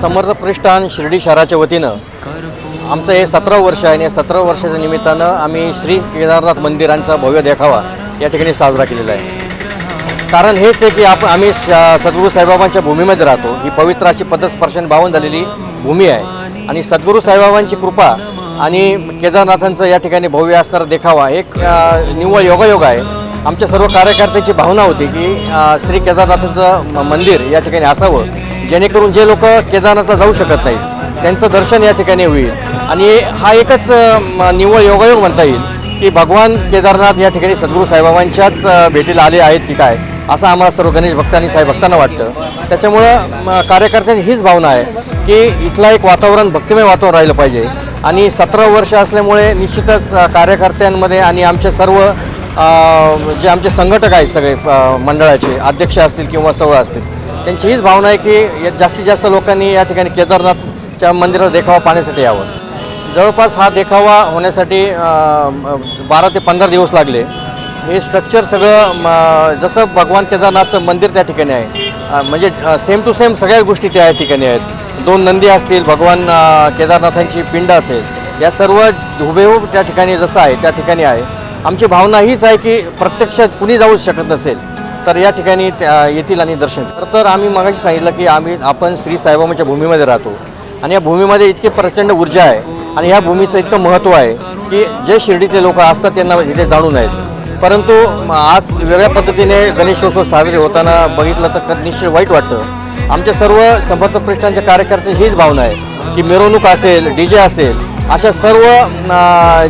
समर्थ प्रतिष्ठान शिर्डी शहराच्या वतीनं आमचं हे सतरा वर्ष आहे आणि या सतरा वर्षाच्या निमित्तानं आम्ही श्री केदारनाथ मंदिरांचा भव्य देखावा या ठिकाणी साजरा केलेला आहे. कारण हेच आहे की आपण आम्ही स- सद्गुरू साईबाबांच्या भूमीमध्ये राहतो. ही पवित्र अशी पदस्पर्शन भावून झालेली भूमी आहे. आणि सद्गुरू साईबाबांची कृपा आणि केदारनाथांचं या ठिकाणी भव्य असणारा देखावा एक निव्वळ योगायोग आहे. आमच्या सर्व कार्यकर्त्याची भावना होती की श्री केदारनाथांचं मंदिर या ठिकाणी असावं. जेणेकरून जे लोक केदारनाथला जाऊ शकत नाहीत त्यांचं दर्शन या ठिकाणी होईल. आणि हा एकच म- निव्वळ योगायोग म्हणता येईल की भगवान केदारनाथ या ठिकाणी सद्गुरू साईबाबांच्याच भेटीला आले आहेत की काय असं आम्हाला सर्व गणेश भक्तांनी साई भक्तांना वाटतं. त्याच्यामुळं कार्यकर्त्यांची हीच भावना आहे की इथला एक वातावरण भक्तिमय वातावरण राहिलं पाहिजे. आणि सतरा वर्ष असल्यामुळे निश्चितच कार्यकर्त्यांमध्ये आणि आमचे सर्व जे आमचे संघटक आहेत सगळे मंडळाचे अध्यक्ष असतील किंवा सवळ असतील त्यांची हीच भावना आहे की जास्तीत जास्त लोकांनी या ठिकाणी केदारनाथच्या मंदिरात देखावा पाहण्यासाठी यावं. जवळपास हा देखावा होण्यासाठी बारा ते पंधरा दिवस लागले. हे स्ट्रक्चर सगळं जसं भगवान केदारनाथचं मंदिर त्या ठिकाणी आहे म्हणजे सेम टू सेम सगळ्या गोष्टी त्या ठिकाणी आहेत. दोन नंदी असतील भगवान केदारनाथांची पिंड असेल या सर्व हुबेहूब त्या ठिकाणी जसं आहे त्या ठिकाणी आहे. आमची भावना हीच आहे की प्रत्यक्षात कुणी जाऊ शकत नसेल. तर या ठिकाणी त्या- येतील आणि दर्शन तर आम्ही मगाशी सांगितलं की आम्ही आपण श्री साईबाबांच्या भूमीमध्ये राहतो. आणि या भूमीमध्ये इतकी प्रचंड ऊर्जा आहे आणि ह्या भूमीचं इतकं महत्त्व आहे की जे शिर्डीतले लोक असतात त्यांना इथे जाणून आहेत. परंतु आज वेगळ्या पद्धतीने गणेशोत्सव साजरे होताना बघितलं तर निश्चित वाईट वाटतं. आमच्या सर्व समर्थ प्रतिष्ठानच्या हीच भावना आहे की मिरवणूक असेल डी जे असेल अशा सर्व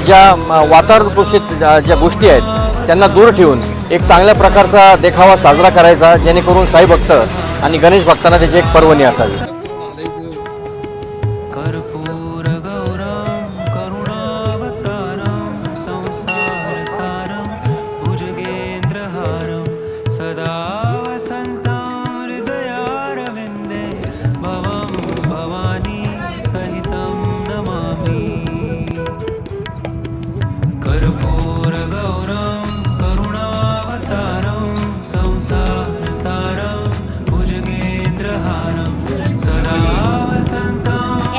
ज्या अ, वातावरण दूषित ज्या गोष्टी आहेत त्यांना दूर ठेवून एक चांगल्या प्रकारचा देखावा साजरा करायचा जेणेकरून साई भक्त आणि गणेश भक्तांना त्याची एक पर्वणी असावी.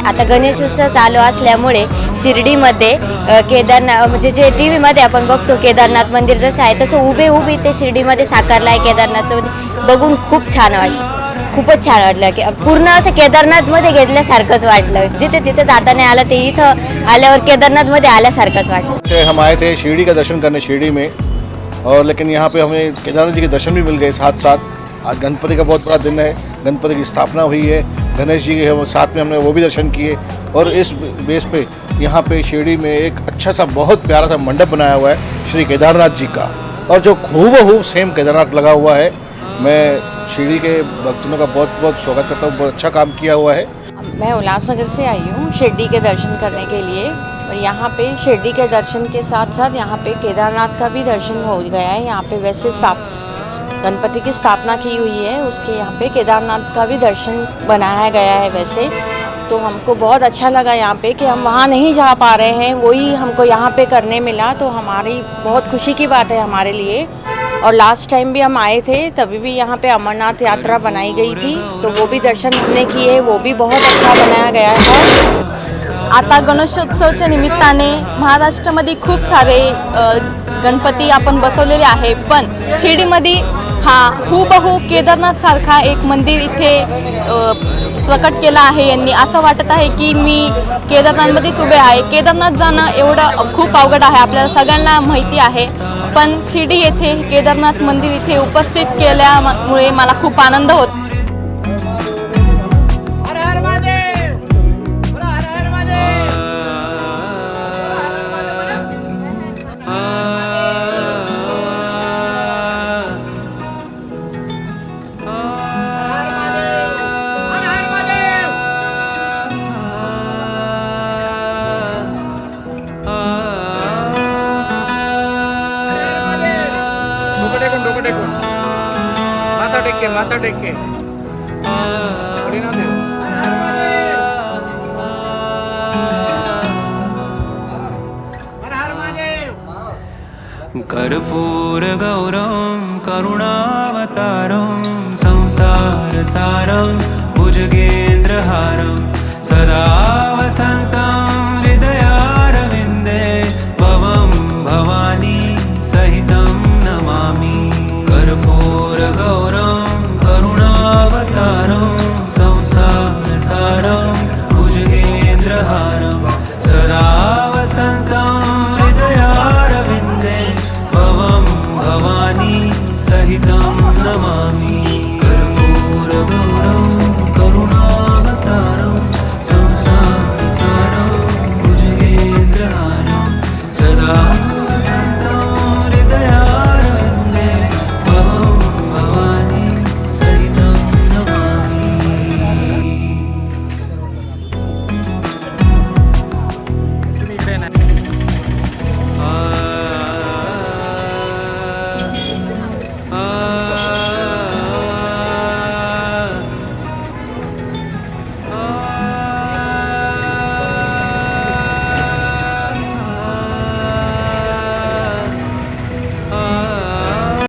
आता गणेश उत्सव चालू असल्यामुळे शिर्डीमध्ये केदारनाथ म्हणजे जे टी व्हीमध्ये आपण बघतो केदारनाथ मंदिर जसं आहे तसं उभे उभी ते शिर्डीमध्ये साकारलं आहे केदारनाथचं. म्हणजे बघून खूप छान वाटलं खूपच छान वाटलं. की पूर्ण असं केदारनाथमध्ये घेतल्यासारखंच वाटलं. जिथे तिथे जाता नाही आलं ते इथं आल्यावर केदारनाथमध्ये आल्यासारखंच वाटलं. कि हम आए थे शिरडी का दर्शन करने शिरडी में। और लेकिन यहाँ पे हमें केदारनाथ जी के दर्शन भी मिल गए साथ साथ आज गणपति का बहुत बड़ा दिन है, गणपति की स्थापना हुई है, गणेश जी के साथ में हमने वो भी दर्शन किए और इस बेस पे यहाँ पे शिरडी में एक अच्छा सा, बहुत प्यारा सा मंडप बनाया हुआ है, श्री केदारनाथ जी का। और जो खूब खूब सेम केदारनाथ लगा हुआ है, मैं शिरडी के भक्तों का बहुत बहुत स्वागत करता हूँ, बहुत अच्छा काम किया हुआ है। मैं उल्लासनगर से आई हूँ शिरडी के दर्शन करने के लिए और यहाँ पे शिरडी के दर्शन के साथ साथ यहाँ पे केदारनाथ का भी दर्शन हो गया है, यहाँ पे वैसे स्थाप गणपति की स्थापना की हुई है। उसके यहाँ पे केदारनाथ का भी दर्शन बनाया गया है वैसे। तो हमको बहुत अच्छा लगा यहाँ पे कि हम वहाँ नहीं जा पा रहे हैं। वही हमको यहाँ पे करने मिला। तो हमारी बहुत खुशी की बात है हमारे लिए। और लास्ट टाइम भी हम आए थे, तभी भी यहाँ पे अमरनाथ यात्रा बनाई गई थी। तो वो भी दर्शन हमने किए। वो भी बहुत अच्छा बनाया गया है। आता गणेशोत्सवच्या निमित्ताने महाराष्ट्रामध्ये खूप सारे गणपती आपण बसवलेले आहे पण शिर्डीमध्ये हा हुबहू केदारनाथसारखा एक मंदिर इथे प्रकट केला आहे यांनी. असं वाटत आहे की मी केदारनाथमध्येच उभे आहे. केदारनाथ जाणं एवढं खूप अवघड आहे आपल्याला सगळ्यांना माहिती आहे. पण शिर्डी येथे केदारनाथ मंदिर इथे उपस्थित केल्यामुळे मला खूप आनंद होत. माथा टेके माथा टेके हरिनाम कर्पूर कर्पूरगौरं करुणावतारं संसारसारं भुजगेन्द्र नेत्रहारं सदा वसन्तं।